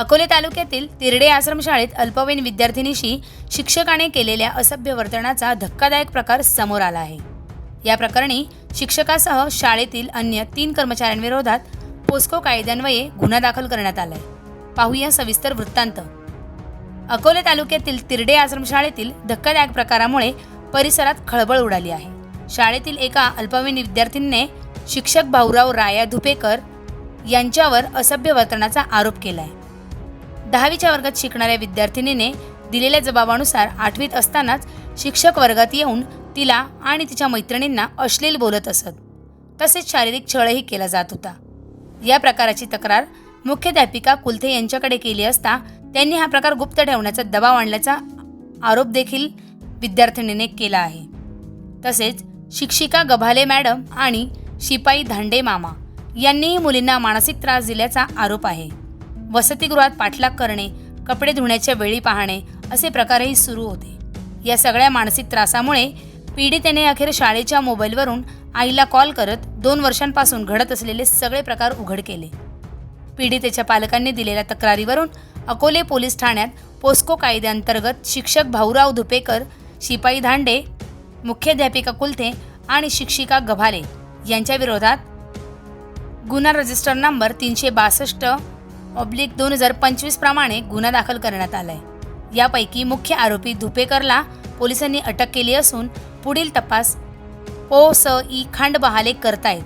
अकोले तालुक्यातील तिरडे आश्रमशाळेत अल्पवयीन विद्यार्थिनीशी शिक्षकाने केलेल्या असभ्य वर्तनाचा धक्कादायक प्रकार समोर आला आहे. या प्रकरणी शिक्षकासह शाळेतील अन्य तीन कर्मचाऱ्यांविरोधात पोस्को कायद्यान्वये गुन्हा दाखल करण्यात आलाय. पाहूया सविस्तर वृत्तांत. अकोले तालुक्यातील तिरडे आश्रमशाळेतील धक्कादायक प्रकारामुळे परिसरात खळबळ उडाली आहे. शाळेतील एका अल्पवयीन विद्यार्थिनीने शिक्षक भाऊराव राया धुपेकर यांच्यावर असभ्य वर्तनाचा आरोप केला आहे दहावीच्या वर्गात शिकणाऱ्या विद्यार्थिनीने दिलेल्या जबाबानुसार आठवीत असतानाच शिक्षक वर्गात येऊन तिला आणि तिच्या मैत्रिणींना अश्लील बोलत असत. तसेच शारीरिक छळही केला जात होता. या प्रकाराची तक्रार मुख्याध्यापिका कुलथे यांच्याकडे केली असता त्यांनी हा प्रकार गुप्त ठेवण्याचा दबाव आणल्याचा आरोप देखील विद्यार्थिनीने केला आहे. तसेच शिक्षिका गभाले मॅडम आणि शिपाई धांडे मामा यांनीही मुलींना मानसिक त्रास दिल्याचा आरोप आहे. वसतिगृहात पाठलाग करणे कपडे धुण्याच्या वेळी पाहणे असे प्रकारही सुरू होते. या सगळ्या मानसिक त्रासामुळे पीडितेने अखेर शाळेच्या मोबाईलवरून आईला कॉल करत दोन वर्षांपासून घडत असलेले सगळे प्रकार उघड केले. पीडितेच्या पालकांनी दिलेल्या तक्रारीवरून अकोले पोलीस ठाण्यात पोस्को कायद्याअंतर्गत शिक्षक भाऊराव धुपेकर शिपाई धांडे मुख्याध्यापिका कुलथे आणि शिक्षिका गभाले यांच्या विरोधात गुन्हा रजिस्टर नंबर तीनशे बासष्ट ऑब्लिक दोन हजार पंचवीस प्रमाणे गुन्हा दाखल करण्यात आलाय. यापैकी मुख्य आरोपी धुपेकरला पोलिसांनी अटक केली असून पुढील तपास ओ स ई खांड बहाले करतायत.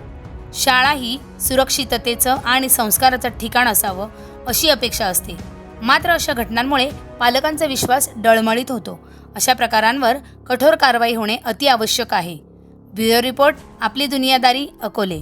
शाळा ही सुरक्षिततेचं आणि संस्काराचं ठिकाण असावं अशी अपेक्षा असते. मात्र अशा घटनांमुळे पालकांचा विश्वास डळमळीत होतो. अशा प्रकारांवर कठोर कारवाई होणे अति आवश्यक आहे. ब्युरो रिपोर्ट आपली दुनियादारी अकोले.